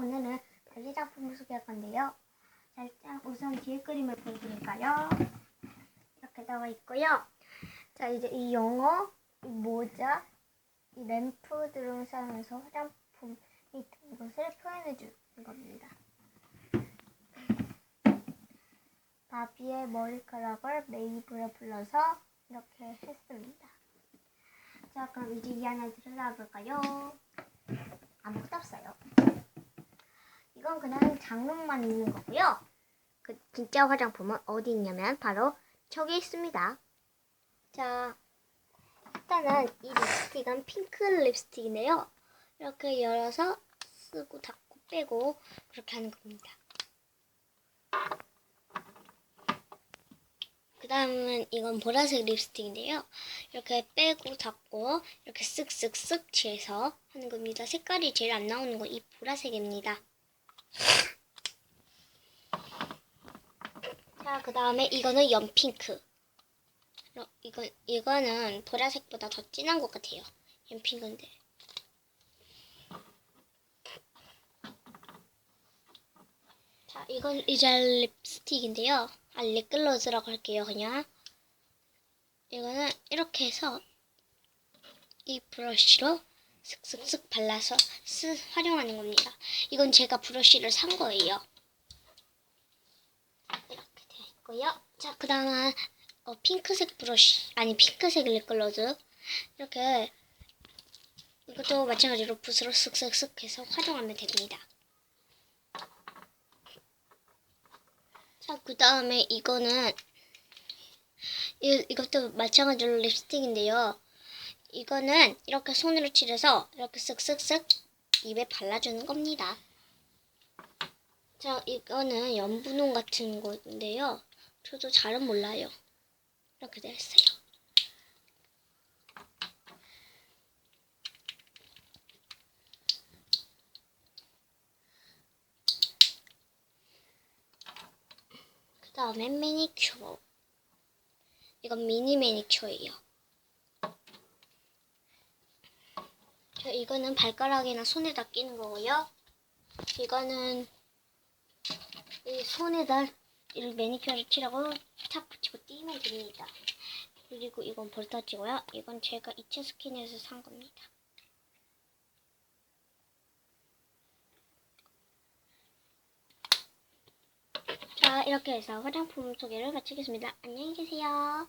오늘은 발리 작품을 소개할 건데요. 자, 일단 우선 뒤에 그림을 보여드릴까요? 이렇게 나와 있고요. 자, 이제 이 영어, 이 모자, 이 램프 등을 사용해서 화장품이 든 것을 표현해 주는 겁니다. 바비의 머리카락을 메이브에 불러서 이렇게 했습니다. 자, 그럼 이제 이 안에 들어가 볼까요? 아무것도 없어요. 이건 그냥 장롱만 있는 거고요. 그 진짜 화장품은 어디 있냐면 바로 저기 있습니다. 자, 일단은 이 립스틱은 핑크 립스틱인데요. 이렇게 열어서 쓰고 닫고 빼고 그렇게 하는 겁니다. 그 다음은 이건 보라색 립스틱인데요. 이렇게 빼고 닫고 이렇게 쓱쓱쓱 칠해서 하는 겁니다. 색깔이 제일 안 나오는 건 이 보라색입니다. 자, 그 다음에 이거는 연핑크. 어, 이거, 이거는 보라색보다 더 진한 것 같아요. 연핑크인데. 자, 이건 이젤 립스틱인데요. 아, 립글로즈라고 할게요, 그냥. 이거는 이렇게 해서 이 브러쉬로 슥슥슥 발라서 쓰, 활용하는 겁니다. 이건 제가 브러쉬를 산 거예요. 이렇게 되어 있고요. 자, 그 다음은 어, 핑크색 브러쉬, 아니 핑크색 립글로즈. 이렇게 이것도 마찬가지로 붓으로 쓱쓱쓱 해서 활용하면 됩니다. 자, 그 다음에 이거는 이, 이것도 마찬가지로 립스틱인데요. 이거는 이렇게 손으로 칠해서 이렇게 쓱쓱쓱 입에 발라주는 겁니다. 자, 이거는 연분홍 같은 건데요. 저도 잘은 몰라요. 이렇게 있어요. 그 다음에 매니큐어. 이건 미니 매니큐어예요. 저 이거는 발가락이나 손에다 끼는 거고요. 이거는 이 손에다 이 매니큐어를 칠하고 탁 붙이고 띄면 됩니다. 그리고 이건 볼터치고요. 이건 제가 이체 스킨에서 산 겁니다. 자, 이렇게 해서 화장품 소개를 마치겠습니다. 안녕히 계세요.